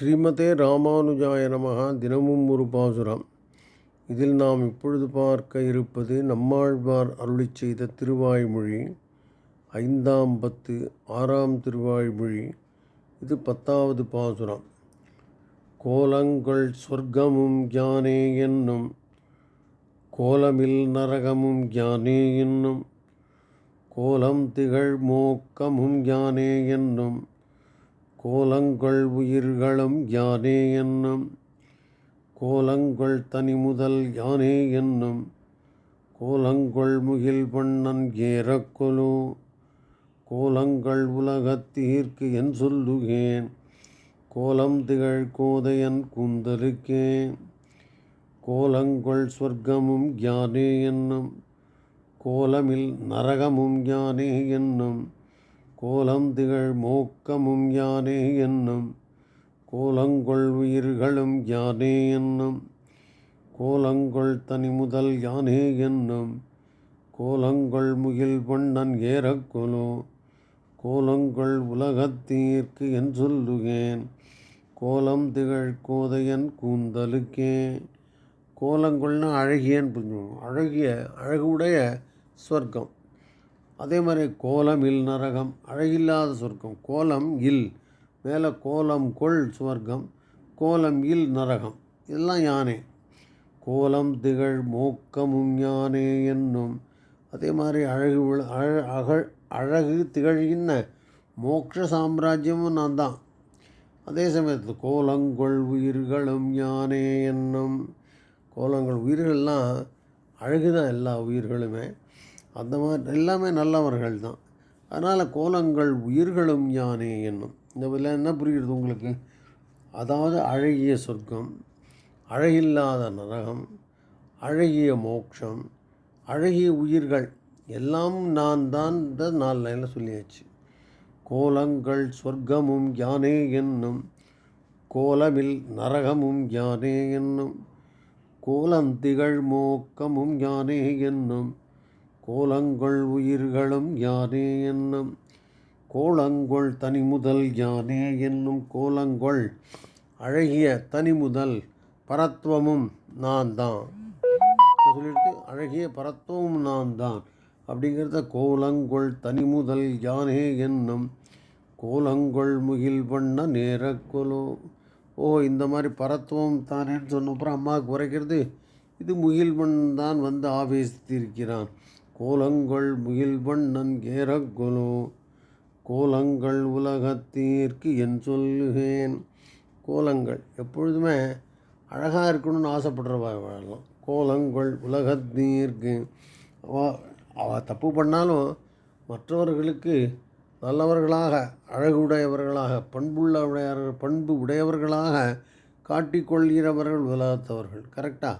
ஸ்ரீமதே ராமானுஜாய நமகா தினமும் ஒரு பாசுரம். இதில் நாம் இப்பொழுது பார்க்க இருப்பது நம்மாழ்வார் அருளி செய்த திருவாய்மொழி ஐந்தாம் பத்து ஆறாம் திருவாய்மொழி. இது பத்தாவது பாசுரம். கோலங்கள் சொர்க்கமும் ஞானே என்னும் கோலமில் நரகமும் ஞானே என்னும் கோலம் திகழ் மோக்கமும் ஞானே என்னும் கோலங்கள் உயிர்களும் யானே என்னும். கோலங்கள் தனி முதல் யானே என்னும். கோலங்கள் முகில் பண்ணன் ஏறக்கொலு. கோலங்கள் உலகத்தீர்க்கு என் சொல்லுகேன். கோலம் திகழ் கோதையன் கூந்தலுக்கே கோலங்கள் சொர்க்கமும் யானே என்னும். கோலமில் நரகமும் யானே என்னும். கோலம் திகழ் மோக்கமும் யானே என்னும் கோலங்கொள் உயிர்களும் யானே என்னும் கோலங்கொள் தனி முதல் யானே என்னும் கோலங்கொள் முகில் பொன்னன் ஏறக்கொலோ கோலங்கொள் உலகத்தீர்க்கு என் சொல்லுகேன் கோலம் திகழ் கோதையன் கூந்தலுக்கே. கோலங்கொள்னா அழகியன்னு புரிஞ்சுக்கணும். அழகிய அழகுடைய ஸ்வர்க்கம் அதே மாதிரி கோலம் இல் நரகம் அழகில்லாத சொர்க்கம். கோலம் இல் மேலே கோலம் கொள் சுவர்க்கம். கோலம் இல் நரகம். இதெல்லாம் யானை? கோலம் திகழ் மோக்கமும் யானே என்னும். அதே மாதிரி அழகு அழ அகழ் அழகு திகழ்கின்ற மோட்ச சாம்ராஜ்யமும் நான் தான். அதே சமயத்தில் கோலங்கொள் உயிர்களும் யானே என்னும். கோலங்கள் உயிர்கள்லாம் அழகு தான் எல்லா உயிர்களுமே. அந்த மாதிரி எல்லாமே நல்லவர்கள் தான் அதனால் கோலங்கள் உயிர்களும் யானே என்னும். இந்த இதில் என்ன புரிகிறது உங்களுக்கு? அதாவது அழகிய சொர்க்கம் அழகில்லாத நரகம் அழகிய மோட்சம் அழகிய உயிர்கள் எல்லாம் நான் தான் இந்த நாலு லைனில் சொல்லியாச்சு. கோலங்கள் சொர்க்கமும் யானே என்னும். கோலமில் நரகமும் யானே என்னும். கோலந்திகள் மோக்கமும் யானே என்னும். கோலங்கொள் உயிர்களும் யானே என்னும் கோலங்கொள் தனி முதல் யானே என்னும் கோலங்கொள் அழகிய தனி முதல் பரத்துவமும் நான் தான் சொல்லிட்டு அழகிய பரத்துவமும் நான் தான் அப்படிங்கிறத கோலங்கொள் தனி முதல் யானே என்னும் கோலங்கொள் முகில் பண்ண நேரக்கொலோ ஓ இந்த மாதிரி பரத்துவம் தானேன்னு சொன்னப்புறம் அம்மாவுக்கு குறைக்கிறது இது முகில்வன் தான் வந்து ஆவேசித்திருக்கிறான். கோலங்கள் முகில் வண்ணன் ஏறக்கொலோ கோலங்கள் உலகத்தீர்க்கு என் சொல்லுகேன். கோலங்கள் எப்பொழுதுமே அழகாக இருக்கணும்னு ஆசைப்படுறவாழலாம் கோலங்கள் உலகத்தீர்க்கு அவ தப்பு பண்ணாலும் மற்றவர்களுக்கு நல்லவர்களாக அழகுடையவர்களாக பண்புள்ள பண்பு உடையவர்களாக காட்டிக்கொள்கிறவர்கள் உலகத்தவர்கள். கரெக்டாக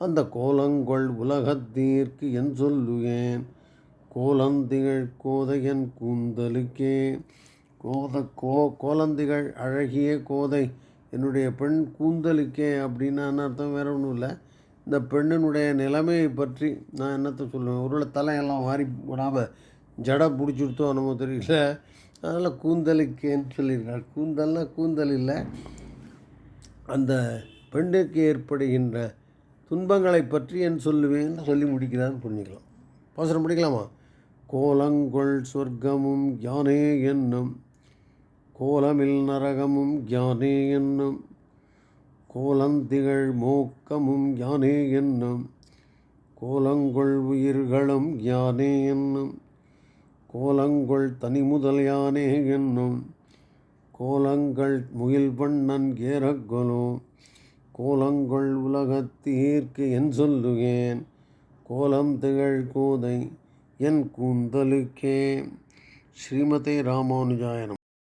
அந்த கோலங்கொள் உலகத்தீர்க்கு என் சொல்லுவேன் கோலந்திகள் கோதையன் கூந்தலுக்கே. கோத கோ கோலந்திகள் அழகிய கோதை. என்னுடைய பெண் கூந்தலுக்கே அப்படின்னு அர்த்தம்? வேற ஒன்றும் இல்லை. இந்த பெண்ணினுடைய நிலைமையை பற்றி நான் என்னத்தை சொல்லுவேன்? ஒரு தலையெல்லாம் வாரி விடாமல் ஜடை பிடிச்சிருத்தோ நம்ம தெரியல. அதனால் கூந்தலுக்கேன்னு சொல்லியிருக்காள் கூந்தல்னால் கூந்தல் இல்லை. அந்த பெண்ணுக்கு ஏற்படுகின்ற துன்பங்களை பற்றி என் சொல்லுவேன் சொல்லி முடிக்கிறான்னு புரிஞ்சுக்கலாம் பாசனம் படிக்கலாமா? கோலங்கொள் சொர்க்கமும் யானே என்னும் கோலமில் நரகமும் யானே என்னும் கோலந்திகள் மோக்கமும் யானே என்னும் கோலங்கொள் உயிர்களும் யானே என்னும் கோலங்கொள் தனிமுதல் யானே என்னும் கோலங்கள் முகில் பண்ணன் ஏறக்கொலோ கோலங்கொள் உலகத்தீர்க்கு என் சொல்லுகேன். கோலம் திகழ் கோதை என் கூந்தலுக்கே ஸ்ரீமதே ராமானுஜாயனம்.